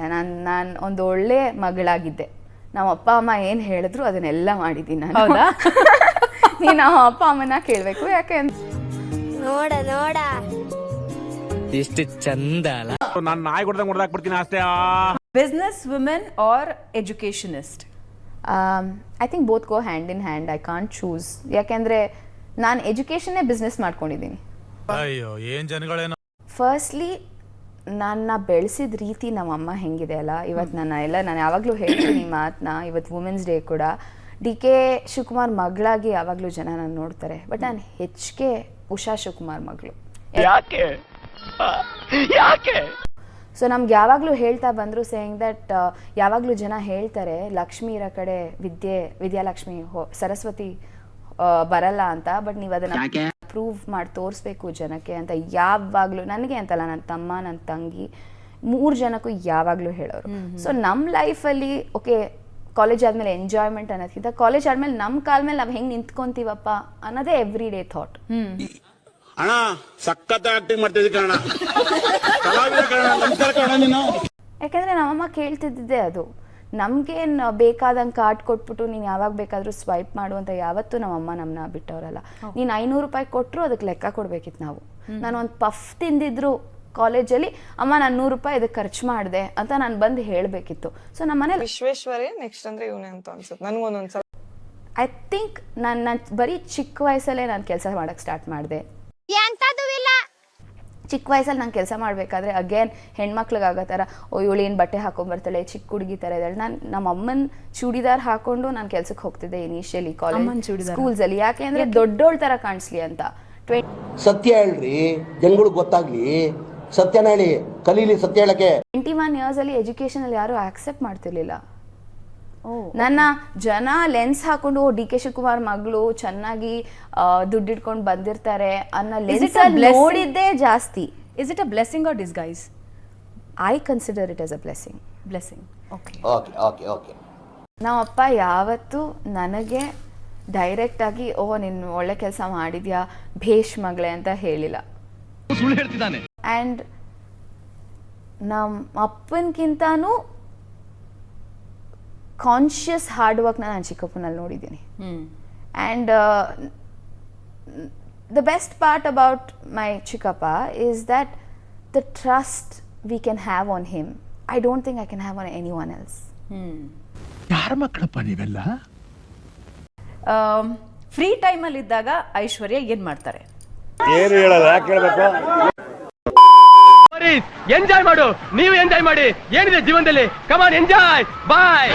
ನಾನು ನಾನು ಒಂದು ಒಳ್ಳೆ ಮಗಳಾಗಿದ್ದೆ. ನಮ್ಮ ಅಪ್ಪ ಅಮ್ಮ ಏನು ಹೇಳಿದ್ರು ಅದನ್ನೆಲ್ಲ ಮಾಡಿದ್ದೀನಿ ನಾನು. ಹೌದಾ? ನೀನು ನಮ್ಮ ಅಪ್ಪ ಅಮ್ಮನ ಕೇಳಬೇಕು ಯಾಕೆ ನೋಡ ನೋಡ. ಎಷ್ಟು ಚಂದ ಅಲ್ಲ. ನಾನು ನಾಯಿ ಕೊಡ್ದಂಗೆ ಹೊಡೆದಾಕ್ಬಿಡ್ತೀನಿ ಅಷ್ಟೇ business women or educationist I think both go hand in hand I can't choose ಯಾಕೆಂದ್ರೆ ನಾನು ಎಜುಕೇಷನ್ನೇ ಬಿಸ್ನೆಸ್ ಮಾಡ್ಕೊಂಡಿದ್ದೀನಿ. ಅಯ್ಯೋ ಏನ್ ಜನಗಳೇನು. ಫಸ್ಟ್ಲಿ ನನ್ನ ಬೆಳೆಸಿದ ರೀತಿ ನಮ್ಮಮ್ಮ ಹೆಂಗಿದೆ ಅಲ್ಲ? ಇವತ್ತು ನಾನು ಎಲ್ಲ ನಾನು ಯಾವಾಗಲೂ ಹೇಳ್ತೀನಿ ಮಾತನ್ನ ಇವತ್ತು ವುಮೆನ್ಸ್ ಡೇ ಕೂಡ. ಡಿ ಕೆ ಶಿವಕುಮಾರ್ ಮಗಳಾಗಿ ಯಾವಾಗಲೂ ಜನ ನಾನು ನೋಡ್ತಾರೆ. ಬಟ್ ನಾನು ಹೆಚ್ಚಿಗೆ ಉಷಾ ಶಿವಕುಮಾರ್ ಮಗಳು. ಯಾಕೆ? ಯಾಕೆ? ಸೊ ನಮ್ಗೆ ಯಾವಾಗಲೂ ಹೇಳ್ತಾ ಬಂದರು ಸೇಯಿಂಗ್ ದಟ್ ಯಾವಾಗಲೂ ಜನ ಹೇಳ್ತಾರೆ ಲಕ್ಷ್ಮಿ ಇರೋ ಕಡೆ ವಿದ್ಯೆ ವಿದ್ಯಾಲಕ್ಷ್ಮಿ ಹೋ ಸರಸ್ವತಿ ಆ, ಬರಲ್ಲ ಅಂತ ಬಟ್ ನೀವು ಅದನ್ನ ಪ್ರೂವ್ ಮಾಡಿ ತೋರಿಸ್ಬೇಕು ಜನಕ್ಕೆ ಅಂತ ಯಾವಾಗಲೂ ನನಗೆ ಅಂತಲ್ಲ ನನ್ನ ತಮ್ಮ ನನ್ನ ತಂಗಿ ಮೂರು ಜನಕ್ಕೂ ಯಾವಾಗಲೂ ಹೇಳೋರು. ಸೊ ನಮ್ಮ ಲೈಫಲ್ಲಿ ಓಕೆ ಕಾಲೇಜ್ ಆದಮೇಲೆ ಎಂಜಾಯ್ಮೆಂಟ್ ಅನ್ನೋದಕ್ಕಿಂತ ಕಾಲೇಜ್ ಆದಮೇಲೆ ನಮ್ಮ ಕಾಲ ಮೇಲೆ ನಾವು ಹೆಂಗೆ ನಿಂತ್ಕೊಂತೀವಪ್ಪ ಅನ್ನೋದೇ ಎವ್ರಿ ಡೇ ಥಾಟ್ ಅಣ್ಣ ಸಖತ್ ಆಕ್ಟಿಂಗ್ ಮಾಡ್ತಿದ್ದಿ ಕಣ ಯಾಕಂದರೆ ನಮ್ಮಮ್ಮ ಕೇಳ್ತಿದ್ದಿದ್ದೆ ಅದು. ನಮ್ಗೇನು ಬೇಕಾದಂಗೆ ಕಾರ್ಡ್ ಕೊಟ್ಬಿಟ್ಟು ನೀನು ಯಾವಾಗ ಬೇಕಾದರೂ ಸ್ವೈಪ್ ಮಾಡು ಅಂತ ಯಾವತ್ತೂ ನಮ್ಮಮ್ಮ ನಮ್ಮನ್ನ ಬಿಟ್ಟವರಲ್ಲ. ನೀನು ಐನೂರು ರೂಪಾಯಿ ಕೊಟ್ಟರು ಅದಕ್ಕೆ ಲೆಕ್ಕ ಕೊಡ್ಬೇಕಿತ್ತು ನಾವು. ನಾನು ಒಂದು ಪಫ್ ತಿಂದಿದ್ರು ಕಾಲೇಜಲ್ಲಿ ಅಮ್ಮ ನಾನು ನೂರು ರೂಪಾಯಿ ಇದಕ್ಕೆ ಖರ್ಚು ಮಾಡಿದೆ ಅಂತ ನಾನು ಬಂದು ಹೇಳಬೇಕಿತ್ತು. ಸೊ ನಮ್ಮ ಮನೇಲಿ ವಿಶ್ವೇಶ್ವರೇ ನೆಕ್ಸ್ಟ್ ಅಂದ್ರೆ ಇವನೇ ಅಂತ ಅನ್ಸುತ್ತೆ. ನನ್ಗೊಂದೊಂದ್ಸಲ ಐ ಥಿಂಕ್ ನಾನು ನಾನು ಬರೀ ಚಿಕ್ಕ ವಯಸ್ಸಲ್ಲೇ ನಾನು ಕೆಲಸ ಮಾಡೋಕ್ಕೆ ಸ್ಟಾರ್ಟ್ ಮಾಡಿದೆ. ಚಿಕ್ಕ ವಯಸ್ಸಲ್ಲಿ ನಾನು ಕೆಲಸ ಮಾಡಬೇಕಾದ್ರೆ ಅಗೇನ್ ಹೆಣ್ಮಕ್ಳಿಗೆ ಆಗೋ ಥರ ಓ ಇವಳು ಏನು ಬಟ್ಟೆ ಹಾಕೊಂಡ್ಬರ್ತಾಳೆ ಚಿಕ್ಕ ಹುಡುಗಿ ಥರ ಇದ್ದಾಳೆ. ನಾನು ನಮ್ಮ ಅಮ್ಮನ ಚೂಡಿದಾರ್ ಹಾಕೊಂಡು ನಾನು ಕೆಲಸಕ್ಕೆ ಹೋಗ್ತಿದ್ದೆ ಇನಿಷಿಯಲಿ ಕಾಲೇಜ್ ಚೂಡಿದಾರ? ಸ್ಕೂಲ್ಸಲ್ಲಿ ಯಾಕೆ ಅಂದರೆ ದೊಡ್ಡೋಳ್ ಥರ ಕಾಣಿಸ್ಲಿ ಅಂತ. ಸತ್ಯ ಹೇಳ್ರಿ ಜನಗಳಿಗೆ ಗೊತ್ತಾಗ್ಲಿ. ಸತ್ಯನ ಹೇಳಿ ಕಲೀಲಿ ಸತ್ಯ ಹೇಳಕ್ಕೆ. ಟ್ವೆಂಟಿ ಒನ್ ಎಜುಕೇಶನ್ ಅಲ್ಲಿ ಯಾರು ಆಕ್ಸೆಪ್ಟ್ ಮಾಡ್ತಿರ್ಲಿಲ್ಲ. ನನ್ನ ಜನ ಲೆನ್ಸ್ ಹಾಕೊಂಡು ಓ ಡಿ ಕೆ ಶಿವಕುಮಾರ್ ಮಗಳು ಚೆನ್ನಾಗಿ ದುಡ್ಡು ಇಟ್ಕೊಂಡು ಬಂದಿರ್ತಾರೆ ಅನ್ನೋ ಲೆನ್ಸ್? ನೋಡಿದ್ದೇ ಜಾಸ್ತಿ. Is it a blessing or disguise I consider it as a blessing blessing okay okay okay okay ನಮ್ಮಪ್ಪ ಯಾವತ್ತು ನನಗೆ ಡೈರೆಕ್ಟ್ ಆಗಿ ಓ ನೀನು ಒಳ್ಳೆ ಕೆಲಸ ಮಾಡಿದ್ಯಾ ಭೇಷ್ ಮಗಳೇ ಅಂತ ಹೇಳಿಲ್ಲ. ಅಂಡ್ ಆ್ಯಂಡ್ ನಮ್ಮ ಅಪ್ಪನಿಗಿಂತನೂ ಕಾನ್ಷಿಯಸ್ ಹಾರ್ಡ್ ವರ್ಕ್ನ ನಾನು ಚಿಕ್ಕಪ್ಪನಲ್ಲಿ ನೋಡಿದ್ದೀನಿ. And the best part about my ಚಿಕ್ಕಪ್ಪ is that the trust we can have on him I don't think I can have on anyone else ಯಾರ ಮಕ್ಕಳಪ್ಪ ನೀವೆಲ್ಲ? ಫ್ರೀ ಟೈಮಲ್ಲಿ ಇದ್ದಾಗ ಐಶ್ವರ್ಯ ಏನ್ ಮಾಡ್ತಾರೆ? ಏನು ಹೇಳಲ್ಲ ಯಾಕೆ ಹೇಳ್ಬೇಕು? ಎಂಜಾಯ್ ಮಾಡು. ನೀವು ಎಂಜಾಯ್ ಮಾಡಿ. ಏನಿದೆ ಜೀವನದಲ್ಲಿ? ಕಮಾನ್ ಎಂಜಾಯ್ ಬಾಯ್